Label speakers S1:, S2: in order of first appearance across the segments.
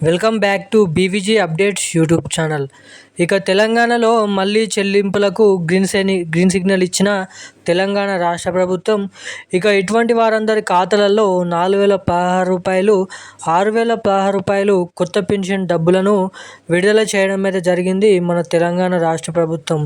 S1: welcome back to BVG updates YouTube channel. ఇక తెలంగాణలో మళ్ళీ చెల్లింపులకు గ్రీన్ సెని గ్రీన్ సిగ్నల్ ఇచ్చిన తెలంగాణ రాష్ట్ర ప్రభుత్వం ఇక ఇటువంటి వారందరి ఖాతాలలో నాలుగు వేల పదహారు రూపాయలు ఆరు వేల పదహారు రూపాయలు కొత్త పెన్షన్ డబ్బులను విడుదల చేయడం అయితే జరిగింది మన తెలంగాణ రాష్ట్ర ప్రభుత్వం.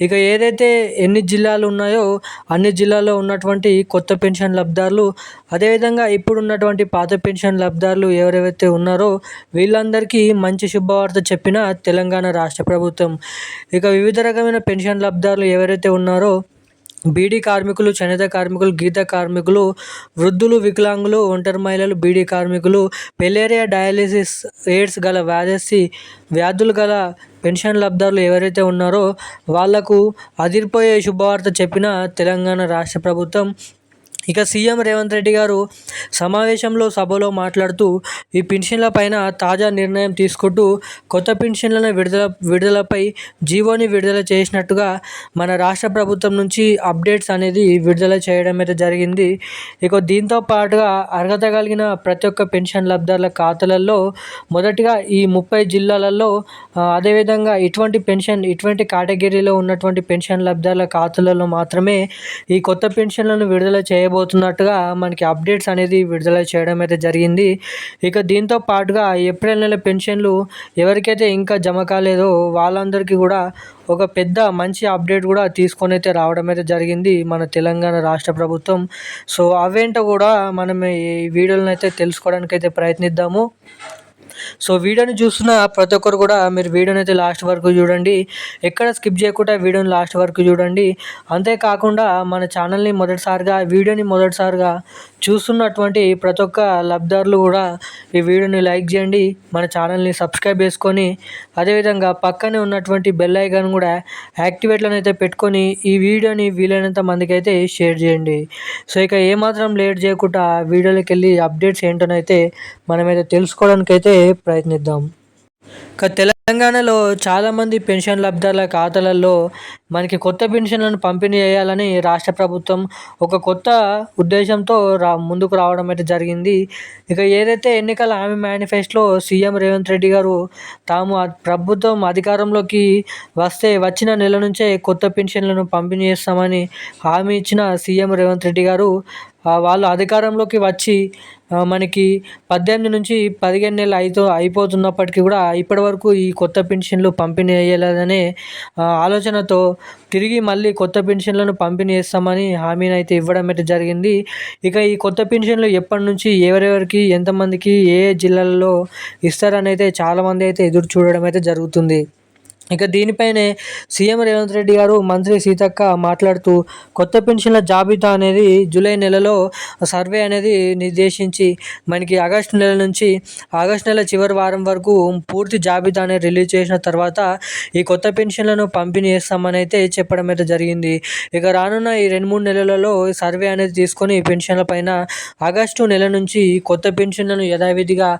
S1: ఇక ఏదైతే ఎన్ని జిల్లాలు ఉన్నాయో అన్ని జిల్లాల్లో ఉన్నటువంటి కొత్త పెన్షన్ లబ్ధారులు అదేవిధంగా ఇప్పుడు ఉన్నటువంటి పాత పెన్షన్ లబ్ధారులు ఎవరెవరైతే ఉన్నారో వీళ్ళందరికీ మంచి శుభవార్త చెప్పిన తెలంగాణ రాష్ట్ర ప్రభుత్వం. ఇక వివిధ రకమైన పెన్షన్ లబ్ధాలు ఎవరైతే ఉన్నారో బీడీ కార్మికులు చేనేత కార్మికులు గీత కార్మికులు వృద్ధులు వికలాంగులు ఒంటరి మహిళలు బీడీ కార్మికులు పెలేరియా డయాలిసిస్ ఎయిడ్స్ గల వ్యాధి వ్యాధులు గల పెన్షన్ లబ్ధారులు ఎవరైతే ఉన్నారో వాళ్ళకు అదిరిపోయే శుభవార్త చెప్పిన తెలంగాణ రాష్ట్ర ప్రభుత్వం. ఇక సీఎం రేవంత్ రెడ్డి గారు సమావేశంలో సభలో మాట్లాడుతూ ఈ పెన్షన్ల పైన తాజా నిర్ణయం తీసుకుంటూ కొత్త పెన్షన్లను విడుదల విడుదలపై జీవోని విడుదల చేసినట్టుగా మన రాష్ట్ర ప్రభుత్వం నుంచి అప్డేట్స్ అనేది విడుదల చేయడం అయితే జరిగింది. ఇక దీంతో పాటుగా అర్హత కలిగిన ప్రతి ఒక్క పెన్షన్ లబ్ధారుల ఖాతాలలో మొదటిగా ఈ ముప్పై జిల్లాలలో అదేవిధంగా ఇటువంటి పెన్షన్ ఇటువంటి కేటగిరీలో ఉన్నటువంటి పెన్షన్ లబ్ధారుల ఖాతాలలో మాత్రమే ఈ కొత్త పెన్షన్లను విడుదల చేయ చేయబోతున్నట్టుగా మనకి అప్డేట్స్ అనేది విడుదల చేయడం అయితే జరిగింది. ఇక దీంతో పాటుగా ఏప్రిల్ నెల పెన్షన్లు ఎవరికైతే ఇంకా జమ కాలేదో వాళ్ళందరికీ కూడా ఒక పెద్ద మంచి అప్డేట్ కూడా తీసుకొని అయితే రావడం అయితే జరిగింది మన తెలంగాణ రాష్ట్ర ప్రభుత్వం. సో అవేంటో కూడా మనం ఈ వీడియోలను అయితే తెలుసుకోవడానికి అయితే ప్రయత్నిద్దాము. సో వీడియోని చూస్తున్న ప్రతి ఒక్కరు కూడా మీరు వీడియోని అయితే లాస్ట్ వరకు చూడండి. ఎక్కడ స్కిప్ చేయకుండా వీడియోని లాస్ట్ వరకు చూడండి. అంతేకాకుండా మన ఛానల్ని మొదటిసారిగా వీడియోని మొదటిసారిగా చూస్తున్నటువంటి ప్రతి ఒక్క లబ్ధిదారులు కూడా ఈ వీడియోని లైక్ చేయండి. మన ఛానల్ని సబ్స్క్రైబ్ చేసుకొని అదేవిధంగా పక్కనే ఉన్నటువంటి బెల్ ఐకాన్ కూడా యాక్టివేట్లను అయితే పెట్టుకొని ఈ వీడియోని వీలైనంత మందికి అయితే షేర్ చేయండి. సో ఇక ఏమాత్రం లేట్ చేయకుండా వీడియోలోకి వెళ్ళి అప్డేట్స్ ఏంటనైతే మనమైతే తెలుసుకోవడానికి అయితే ప్రయత్నిద్దాం. ఇక తెలంగాణలో చాలామంది పెన్షన్ లబ్ధాల ఖాతాలలో మనకి కొత్త పెన్షన్లను పంపిణీ చేయాలని రాష్ట్ర ప్రభుత్వం ఒక కొత్త ఉద్దేశంతో రా ముందుకు రావడం అయితే జరిగింది. ఇక ఏదైతే ఎన్నికల హామీ మేనిఫెస్టోలో సీఎం రేవంత్ రెడ్డి గారు తాము ప్రభుత్వం అధికారంలోకి వస్తే వచ్చిన నెల నుంచే కొత్త పెన్షన్లను పంపిణీ చేస్తామని హామీ ఇచ్చిన సీఎం రేవంత్ రెడ్డి గారు వాళ్ళు అధికారంలోకి వచ్చి మనకి పద్దెనిమిది నుంచి పదిహేను నెలలు అయితో అయిపోతున్నప్పటికీ కూడా ఇప్పటివరకు ఈ కొత్త పెన్షన్లు పంపిణీ అయ్యేలాదనే ఆలోచనతో తిరిగి మళ్ళీ కొత్త పెన్షన్లను పంపిణీ చేస్తామని హామీని అయితే ఇవ్వడం అయితే జరిగింది. ఇక ఈ కొత్త పెన్షన్లు ఎప్పటి నుంచి ఎవరెవరికి ఎంతమందికి ఏ జిల్లాలలో ఇస్తారని అయితే చాలామంది అయితే ఎదురు చూడడం అయితే జరుగుతుంది. ఇక దీనిపైనే సీఎం రేవంత్ రెడ్డి గారు మంత్రి సీతక్క మాట్లాడుతూ కొత్త పెన్షన్ల జాబితా అనేది జూలై నెలలో సర్వే అనేది నిర్దేశించి మనకి ఆగస్టు నెల నుంచి ఆగస్టు నెల చివరి వారం వరకు పూర్తి జాబితా అనేది రిలీజ్ చేసిన తర్వాత ఈ కొత్త పెన్షన్లను పంపిణీ చేస్తామని అయితే చెప్పడం అయితే జరిగింది. ఇక రానున్న ఈ రెండు మూడు నెలలలో సర్వే అనేది తీసుకొని పెన్షన్ల పైన ఆగస్టు నెల నుంచి కొత్త పెన్షన్లను యథావిధిగా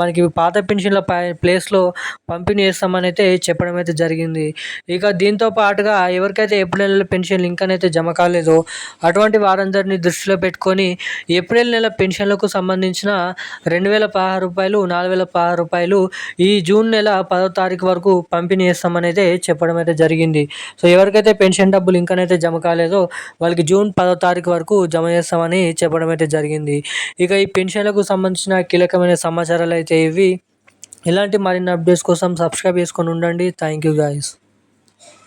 S1: మనకి పాత పెన్షన్ల ప్లేస్లో పంపిణీ చేస్తామని అయితే చెప్పడం రావడం అయితే జరిగింది. ఇక దీంతో పాటుగా ఎవరికైతే ఏప్రిల్ నెల పెన్షన్ ఇంకా జమ కాలేదో అటువంటి వారందరినీ దృష్టిలో పెట్టుకొని ఏప్రిల్ నెల పెన్షన్లకు సంబంధించిన రెండు వేల పదహారు రూపాయలు నాలుగు వేల పదహారు రూపాయలు ఈ జూన్ నెల పదో తారీఖు వరకు పంపిణీ చేస్తామని అయితే చెప్పడం అయితే జరిగింది. సో ఎవరికైతే పెన్షన్ డబ్బులు ఇంకానైతే జమ కాలేదో వాళ్ళకి జూన్ పదో తారీఖు వరకు జమ చేస్తామని చెప్పడం అయితే జరిగింది. ఇక ఈ పెన్షన్లకు సంబంధించిన కీలకమైన సమాచారాలు అయితే ఇవి. ఇలాంటి మరిన్ని అప్డేట్స్ కోసం సబ్స్క్రైబ్ చేసుకొని ఉండండి. Thank you guys